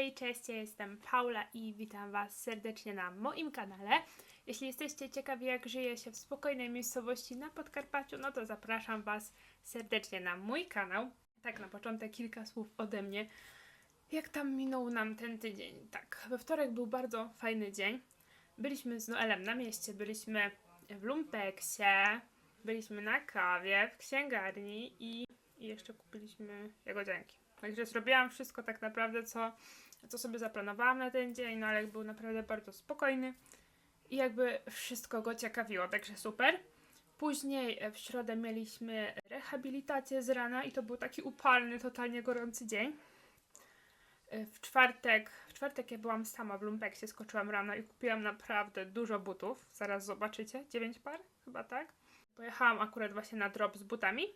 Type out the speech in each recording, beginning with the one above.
Hej, cześć, ja jestem Paula i witam Was serdecznie na moim kanale. Jeśli jesteście ciekawi, jak żyje się w spokojnej miejscowości na Podkarpaciu, no to zapraszam Was serdecznie na mój kanał. Tak, na początek kilka słów ode mnie. Jak tam minął nam ten tydzień? Tak, we wtorek był bardzo fajny dzień. Byliśmy z Noelem na mieście, byliśmy w Lumpeksie, byliśmy na kawie, w księgarni i, i jeszcze kupiliśmy jagodzianki. Także zrobiłam wszystko tak naprawdę, co, co sobie zaplanowałam na ten dzień. No ale był naprawdę bardzo spokojny i jakby wszystko go ciekawiło, także super. Później e, w środę mieliśmy rehabilitację z rana i to był taki upalny, totalnie gorący dzień. E, W czwartek, w czwartek ja byłam sama w Lumpeksie, skoczyłam rano i kupiłam naprawdę dużo butów. Zaraz zobaczycie, 9 par, chyba tak. Pojechałam akurat właśnie na drop z butami.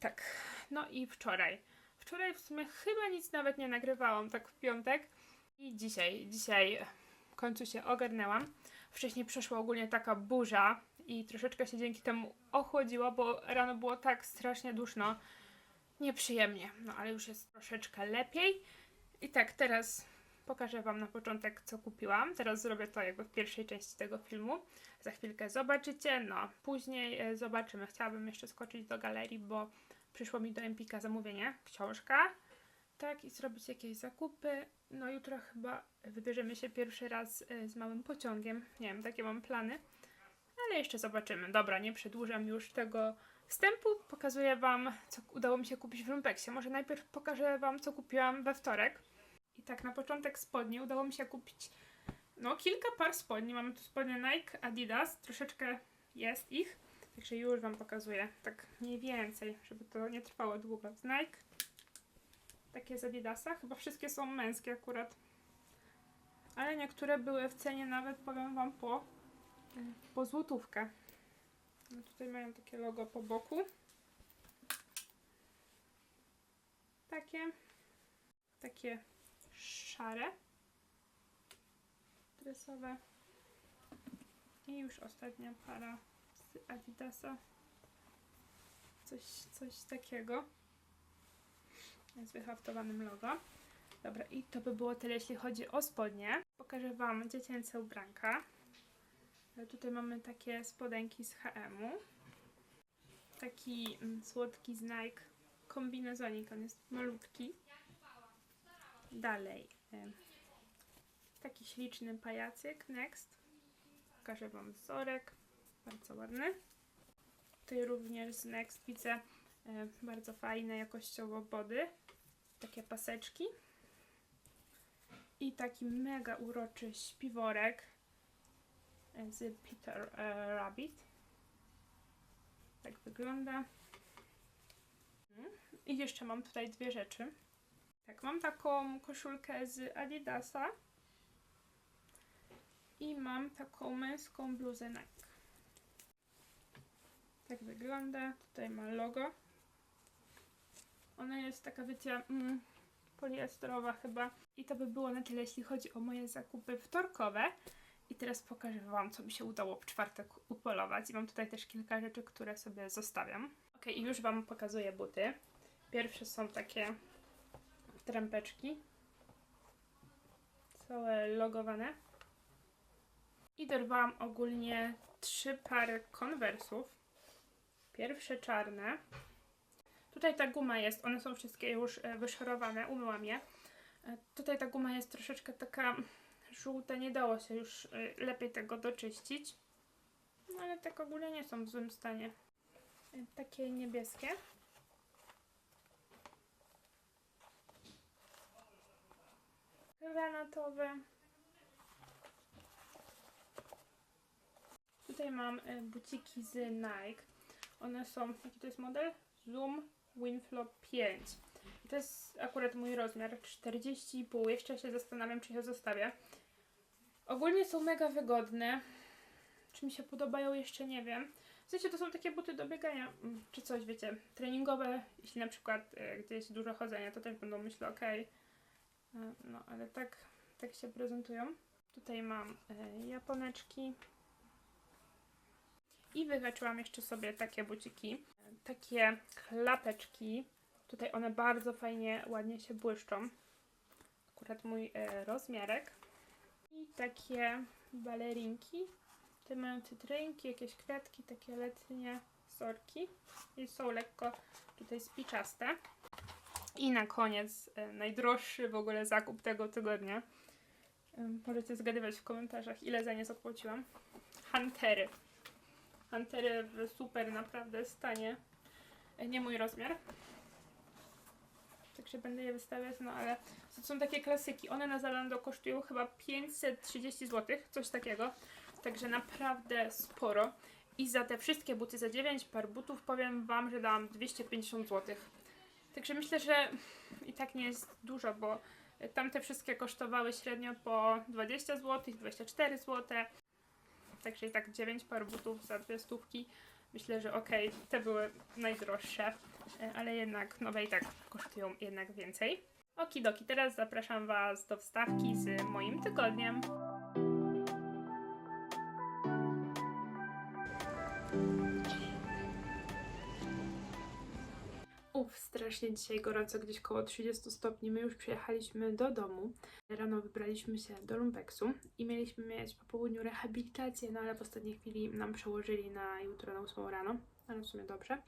Tak, no i wczoraj. Wczoraj w sumie chyba nic nawet nie nagrywałam, tak w piątek. I dzisiaj, dzisiaj w końcu się ogarnęłam. Wcześniej przeszła ogólnie taka burza i troszeczkę się dzięki temu ochłodziło, bo rano było tak strasznie duszno. Nieprzyjemnie, no ale już jest troszeczkę lepiej. I tak, teraz pokażę Wam na początek, co kupiłam. Teraz zrobię to jakby w pierwszej części tego filmu. Za chwilkę zobaczycie, no później e, zobaczymy. Chciałabym jeszcze skoczyć do galerii, bo przyszło mi do Empika zamówienie, książka, tak, i zrobić jakieś zakupy. No jutro chyba wybierzemy się pierwszy raz e, z małym pociągiem. Nie wiem, takie mam plany, ale jeszcze zobaczymy. Dobra, nie przedłużam już tego wstępu. Pokazuję Wam, co udało mi się kupić w Lumpeksie. Może najpierw pokażę Wam, co kupiłam we wtorek. I tak na początek spodnie udało mi się kupić no kilka par spodni. Mamy tu spodnie Nike, Adidas, troszeczkę jest ich. Także już Wam pokazuję, tak mniej więcej, żeby to nie trwało długo. Z Nike, takie z Adidasa, chyba wszystkie są męskie akurat. Ale niektóre były w cenie nawet, powiem Wam, po, po złotówkę. No tutaj mają takie logo po boku. Takie, takie szare, dresowe. I już ostatnia para z Adidasa. Coś, coś takiego. Z wyhaftowanym logo. Dobra, i to by było tyle, jeśli chodzi o spodnie. Pokażę Wam dziecięce ubranka. Tutaj mamy takie spodenki z H&M-u. Taki mm, słodki z Nike kombinezonik, on jest malutki. Dalej. Taki śliczny pajacyk, next. Pokażę Wam wzorek. Bardzo ładny. Tutaj również z Next widzę e, bardzo fajne jakościowo body. Takie paseczki. I taki mega uroczy śpiworek e, z Peter e, Rabbit. Tak wygląda. I jeszcze mam tutaj dwie rzeczy. Tak, mam taką koszulkę z Adidasa. I mam taką męską bluzę Nike. Tak wygląda. Tutaj ma logo. Ona jest taka, wiecie, mm, poliestrowa chyba. I to by było na tyle, jeśli chodzi o moje zakupy wtorkowe. I teraz pokażę Wam, co mi się udało w czwartek upolować. I mam tutaj też kilka rzeczy, które sobie zostawiam. Ok, i już Wam pokazuję buty. Pierwsze są takie trampeczki. Całe logowane. I dorwałam ogólnie trzy pary konwersów. Pierwsze czarne. Tutaj ta guma jest, one są wszystkie już e, wyszorowane, umyłam je. E, Tutaj ta guma jest troszeczkę taka żółta, nie dało się już e, lepiej tego doczyścić. No ale tak ogólnie nie są w złym stanie. Takie niebieskie. Granatowe. Tutaj mam buciki z Nike. One są, jaki to jest model? Zoom Winflow 5. I to jest akurat mój rozmiar 40,5. Jeszcze się zastanawiam, czy je zostawię. Ogólnie są mega wygodne. Czy mi się podobają, jeszcze nie wiem. W sensie to są takie buty do biegania, mm, czy coś, wiecie, treningowe. Jeśli na przykład e, gdzieś dużo chodzenia, to też będą, myślę, ok. No, ale tak, tak się prezentują. Tutaj mam e, japoneczki. I wyhaczyłam jeszcze sobie takie buciki, takie klapeczki. Tutaj one bardzo fajnie, ładnie się błyszczą. Akurat mój e, rozmiarek. I takie balerinki. Te mają cytrynki, jakieś kwiatki, takie letnie sorki. I są lekko tutaj spiczaste. I na koniec e, najdroższy w ogóle zakup tego tygodnia. Em, Możecie zgadywać w komentarzach, ile za nie zapłaciłam. Huntery. Huntery w super naprawdę stanie. E, Nie mój rozmiar. Także będę je wystawiać, no ale to są takie klasyki. One na Zalando kosztują chyba 530 zł, coś takiego. Także naprawdę sporo. I za te wszystkie buty, za 9 par butów, powiem Wam, że dałam 250 zł. Także myślę, że i tak nie jest dużo, bo tamte wszystkie kosztowały średnio po 20 zł, 24 zł. Także i tak 9 par butów za dwie stówki. Myślę, że okej, te były najdroższe, e, ale jednak nowe i tak kosztują jednak więcej. Okidoki, teraz zapraszam Was do wstawki z moim tygodniem. Uf, strasznie dzisiaj gorąco, gdzieś koło 30 stopni. My już przyjechaliśmy do domu. Rano wybraliśmy się do Lumpeksu i mieliśmy mieć po południu rehabilitację, no ale w ostatniej chwili nam przełożyli na jutro na 8 rano, ale w sumie dobrze.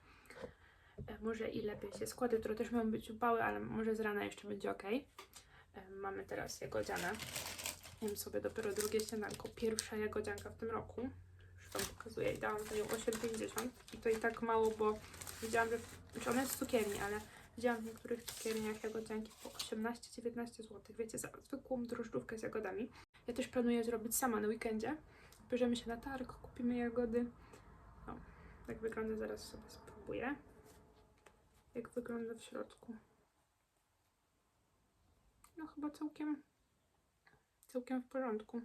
E, Może i lepiej się składa, jutro też mają być upały, ale może z rana jeszcze będzie ok. Mamy teraz jagodzianę. Jem sobie dopiero drugie śniadanko. Pierwsza jagodzianka w tym roku. Już Wam pokazuję i dałam za nią 8,50 i to i tak mało, bo widziałam, że znaczy ona jest z cukierni, ale widziałam w niektórych cukierniach jagodzianki po 18-19 zł. Wiecie, za zwykłą drożdżówkę z jagodami. Ja też planuję zrobić sama na weekendzie. Bierzemy się na targ, kupimy jagody. O, tak wygląda, zaraz sobie spróbuję. Jak wygląda w środku. No chyba całkiem, całkiem w porządku.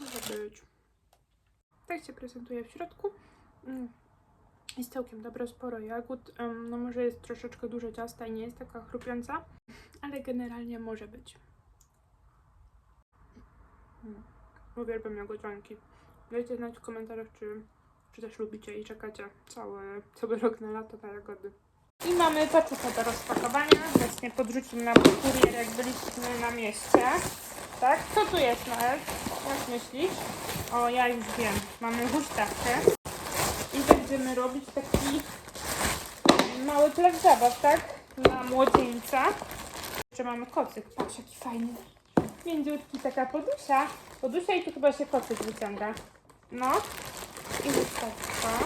Może być. Się prezentuje w środku. Mm. Jest całkiem dobre, sporo jagód. No może jest troszeczkę dużo ciasta i nie jest taka chrupiąca, ale generalnie może być. Mm. Uwielbiam jagodzianki. Dajcie znać w komentarzach, czy, czy też lubicie i czekacie cały, cały rok na lato na jagody. I mamy paczkę do rozpakowania. Właśnie podrzucił nam kurier, jak byliśmy na mieście. Tak? Co tu jest, Noel? Jak myślisz? O, ja już wiem. Mamy huśtawkę. I będziemy robić taki mały plac zabaw, tak? Dla młodzieńca. Jeszcze mamy kocyk. Patrz, jaki fajny. Międziutki, taka podusia. Podusia i tu chyba się kocyk wyciąga. No. I huśtawka.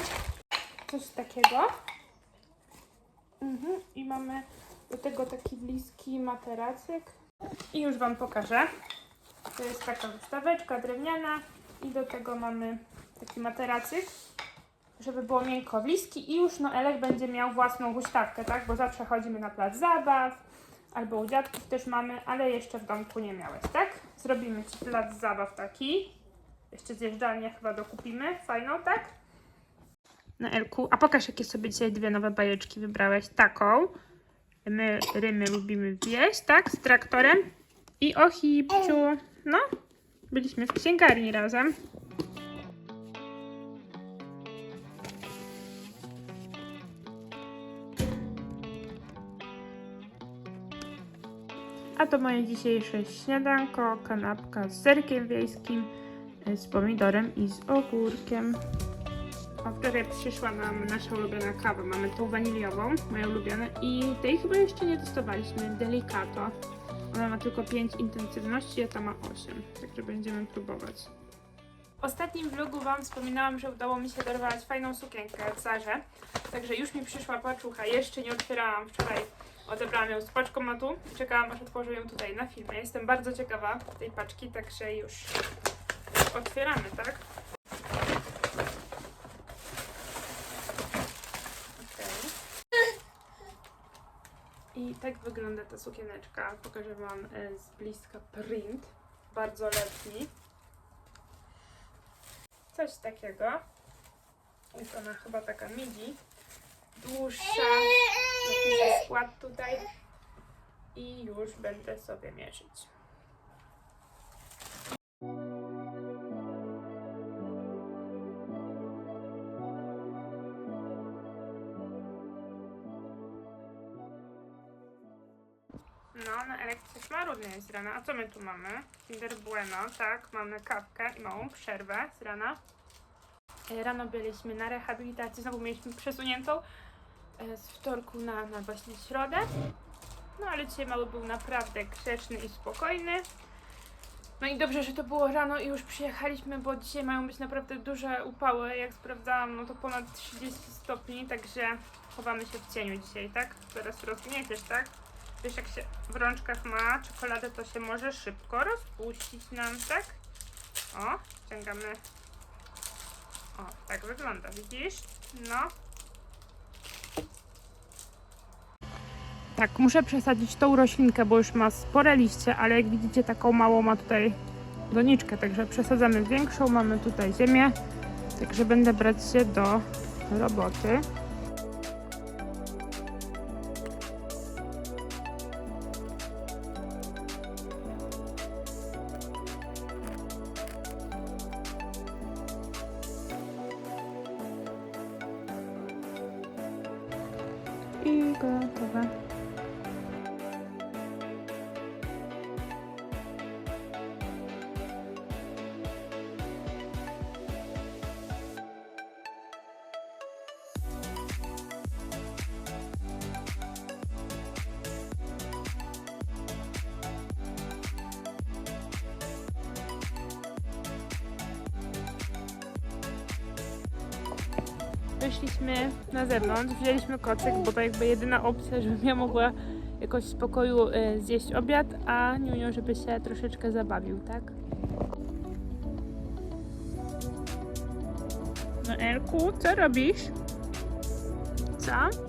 Coś takiego. Mhm. I mamy do tego taki bliski materacyk. I już Wam pokażę. To jest taka wystaweczka drewniana i do tego mamy taki materacyk, żeby było miękko bliski i już Noelek będzie miał własną huśtawkę, tak? Bo zawsze chodzimy na plac zabaw, albo u dziadków też mamy, ale jeszcze w domku nie miałeś, tak? Zrobimy Ci plac zabaw taki. Jeszcze zjeżdżalnię chyba dokupimy, fajną, tak? Noelku, a pokaż jakie sobie dzisiaj dwie nowe bajeczki wybrałeś. Taką. My rymy lubimy wieść, tak? Z traktorem. I o hipciu. No, byliśmy w księgarni razem. A to moje dzisiejsze śniadanko, kanapka z serkiem wiejskim, y, z pomidorem i z ogórkiem. A wczoraj przyszła nam nasza ulubiona kawa. Mamy tą waniliową, moją ulubioną i tej chyba jeszcze nie testowaliśmy. Delicato. Ona ma tylko 5 intensywności, a ta ma 8. Także będziemy próbować. W ostatnim vlogu Wam wspominałam, że udało mi się dorwać fajną sukienkę w Zarze. Także już mi przyszła paczucha. Jeszcze nie otwierałam wczoraj. Odebrałam ją z paczkomatu i czekałam aż otworzę ją tutaj na filmie. Jestem bardzo ciekawa tej paczki, także już otwieramy, tak? Okej. I tak wygląda ta sukieneczka. Pokażę Wam e, z bliska print. Bardzo letni. Coś takiego. Jest ona chyba taka midi. Dłuższa. Jakiś skład tutaj. I już będę sobie mierzyć. No, na elektrze marudny jest rana. A co my tu mamy? Kinder Bueno, tak. Mamy kawkę i małą przerwę z rana. E, Rano byliśmy na rehabilitacji, znowu mieliśmy przesuniętą e, z wtorku na, na właśnie środę. No ale dzisiaj mały był naprawdę grzeczny i spokojny. No i dobrze, że to było rano i już przyjechaliśmy, bo dzisiaj mają być naprawdę duże upały. Jak sprawdzałam, no to ponad 30 stopni, także chowamy się w cieniu dzisiaj, tak? Zaraz rozgnieciesz, tak? Wiesz, jak się w rączkach ma czekoladę, to się może szybko rozpuścić nam, tak? O, ściągamy. O, tak wygląda, widzisz? No. Tak, muszę przesadzić tą roślinkę, bo już ma spore liście, ale jak widzicie taką małą ma tutaj doniczkę, także przesadzamy większą, mamy tutaj ziemię, także będę brać się do roboty. I gotowe. Wyszliśmy na zewnątrz, wzięliśmy kocyk, bo to jakby jedyna opcja, żebym ja mogła jakoś w spokoju y, zjeść obiad, a Niunio, żeby się troszeczkę zabawił, tak? No Elku, co robisz? Co?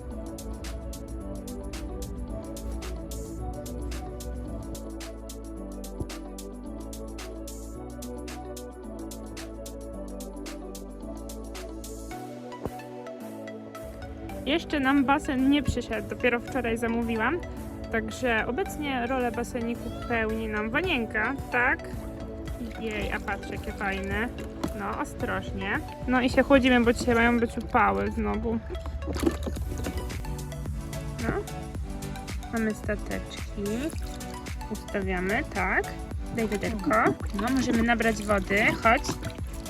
Jeszcze nam basen nie przyszedł, dopiero wczoraj zamówiłam. Także obecnie rolę baseniku pełni nam Wanienka, tak? Jej, a patrz jakie fajne. No, ostrożnie. No i się chłodzimy, bo dzisiaj mają być upały znowu. No. Mamy stateczki. Ustawiamy, tak. Daj wiaderko. No, możemy nabrać wody. Chodź.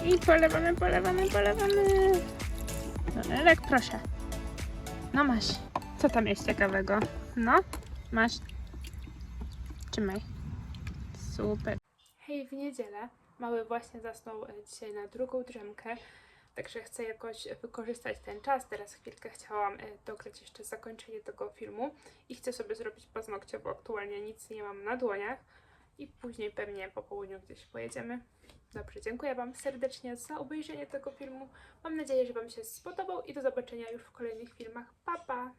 I polewamy, polewamy, polewamy. No, Elek, proszę. No masz. Co tam jest ciekawego? No, masz. Trzymaj. Super. Hej, w niedzielę mały właśnie zasnął e, dzisiaj na drugą drzemkę, także chcę jakoś wykorzystać ten czas. Teraz chwilkę chciałam e, dograć jeszcze zakończenie tego filmu i chcę sobie zrobić paznokcie, bo aktualnie nic nie mam na dłoniach i później pewnie po południu gdzieś pojedziemy. Dobrze, dziękuję Wam serdecznie za obejrzenie tego filmu. Mam nadzieję, że Wam się spodobał i do zobaczenia już w kolejnych filmach. Pa, pa!